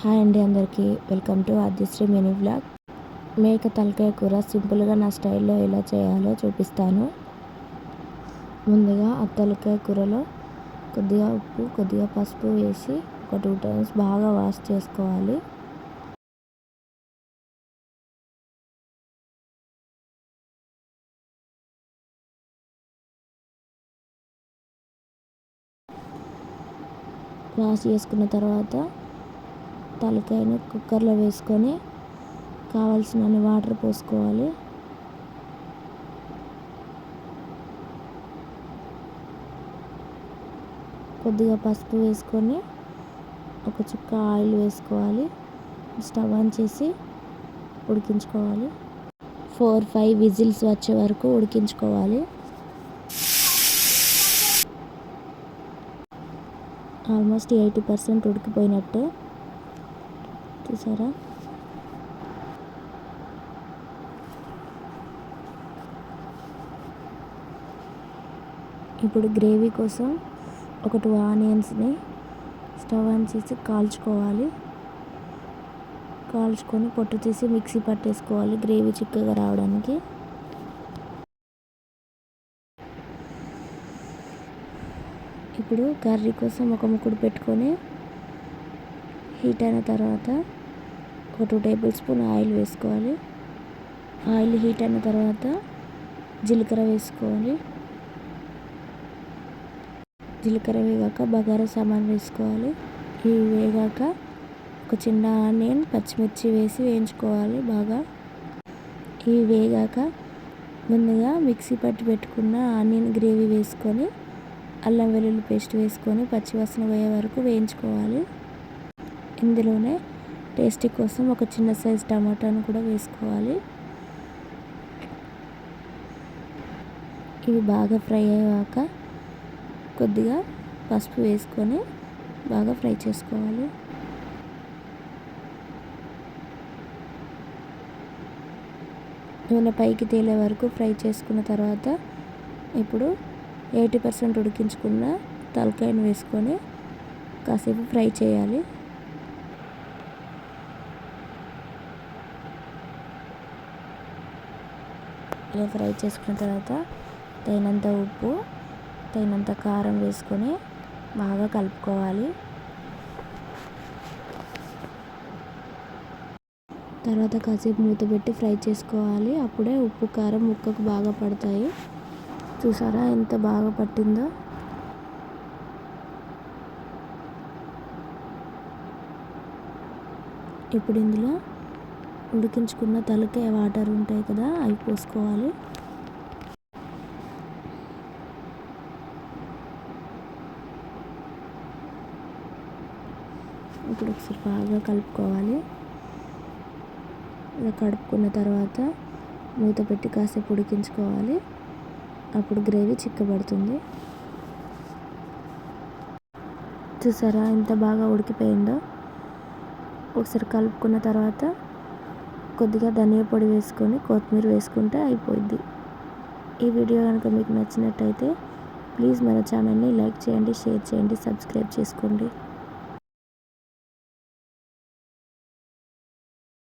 Hi అండి అందరికీ. Welcome to Aadyasri mini blog మేక తలకాయ కూర సింపుల్గా నా స్టైల్లో ఎలా చేయాలో చూపిస్తాను. ముందుగా ఆ తలకాయ కూరలో కొద్దిగా ఉప్పు కొద్దిగా పసుపు వేసి ఒక టూ టైమ్స్ బాగా వాష్ చేసుకోవాలి. వాష్ చేసుకున్న తర్వాత తలకాయను కుక్కర్లో వేసుకొని కావాల్సినన్ని వాటర్ పోసుకోవాలి. కొద్దిగా పసుపు వేసుకొని ఒక చుక్క ఆయిల్ వేసుకోవాలి. స్టవ్ ఆన్ చేసి ఉడికించుకోవాలి. ఫోర్ ఫైవ్ విజిల్స్ వచ్చే వరకు ఉడికించుకోవాలి. ఆల్మోస్ట్ ఎయిటీ పర్సెంట్ ఉడికిపోయినట్టు. చూసారా? ఇప్పుడు గ్రేవీ కోసం ఒక టూ ఆనియన్స్ని స్టవ్ ఆన్ చేసి కాల్చుకోవాలి. కాల్చుకొని పొట్టు తీసి మిక్సీ పట్టేసుకోవాలి గ్రేవీ చిక్కగా రావడానికి. ఇప్పుడు కర్రీ కోసం ఒక ముక్కుడు పెట్టుకొని హీట్ అయిన తర్వాత ఒక టూ టేబుల్ స్పూన్ ఆయిల్ వేసుకోవాలి. ఆయిల్ హీట్ అయిన తర్వాత జీలకర్ర వేసుకోవాలి. జీలకర్ర వేగాక బగారా సామాన్ వేసుకోవాలి. ఇవి వేగాక ఒక చిన్న ఆనియన్ పచ్చిమిర్చి వేసి వేయించుకోవాలి బాగా. ఇవి వేగాక ముందుగా మిక్సీ పట్టి పెట్టుకున్న ఆనియన్ గ్రేవీ వేసుకొని అల్లం వెల్లుల్లి పేస్ట్ వేసుకొని పచ్చివాసన పోయే వరకు వేయించుకోవాలి. ఇందులోనే టేస్టీ కోసం ఒక చిన్న సైజ్ టమాటాను కూడా వేసుకోవాలి. ఇవి బాగా ఫ్రై అయ్యాక కొద్దిగా పసుపు వేసుకొని బాగా ఫ్రై చేసుకోవాలి. నూనె పైకి తేలే వరకు ఫ్రై చేసుకున్న తర్వాత ఇప్పుడు ఎయిటీ పర్సెంట్ ఉడికించుకున్న తలకాయను వేసుకొని కాసేపు ఫ్రై చేయాలి. ఇలా ఫ్రై చేసుకున్న తర్వాత తగినంత ఉప్పు తగినంత కారం వేసుకొని బాగా కలుపుకోవాలి. తర్వాత కాసేపు మూత పెట్టి ఫ్రై చేసుకోవాలి. అప్పుడే ఉప్పు కారం ముక్కకు బాగా పడతాయి. చూసారా ఎంత బాగా పట్టిందో? ఇప్పుడు ఇందులో ఉడికించుకున్న తలకే వాటర్ ఉంటాయి కదా అవి పోసుకోవాలి. ఇప్పుడు ఒకసారి బాగా కలుపుకోవాలి. ఇలా కడుపుకున్న తర్వాత మూత పెట్టి కాసేపు ఉడికించుకోవాలి. అప్పుడు గ్రేవీ చిక్కబడుతుంది. చూసారా ఎంత బాగా ఉడికిపోయిందో? ఒకసారి కలుపుకున్న తర్వాత కొద్దిగా ధనియా పొడి వేసుకొని కొత్తిమీర వేసుకుంటే అయిపోయింది ఈ వీడియో కనుక మీకు నచ్చినట్టయితే ప్లీజ్ మన ఛానల్ని లైక్ చేయండి షేర్ చేయండి సబ్స్క్రైబ్ చేసుకోండి.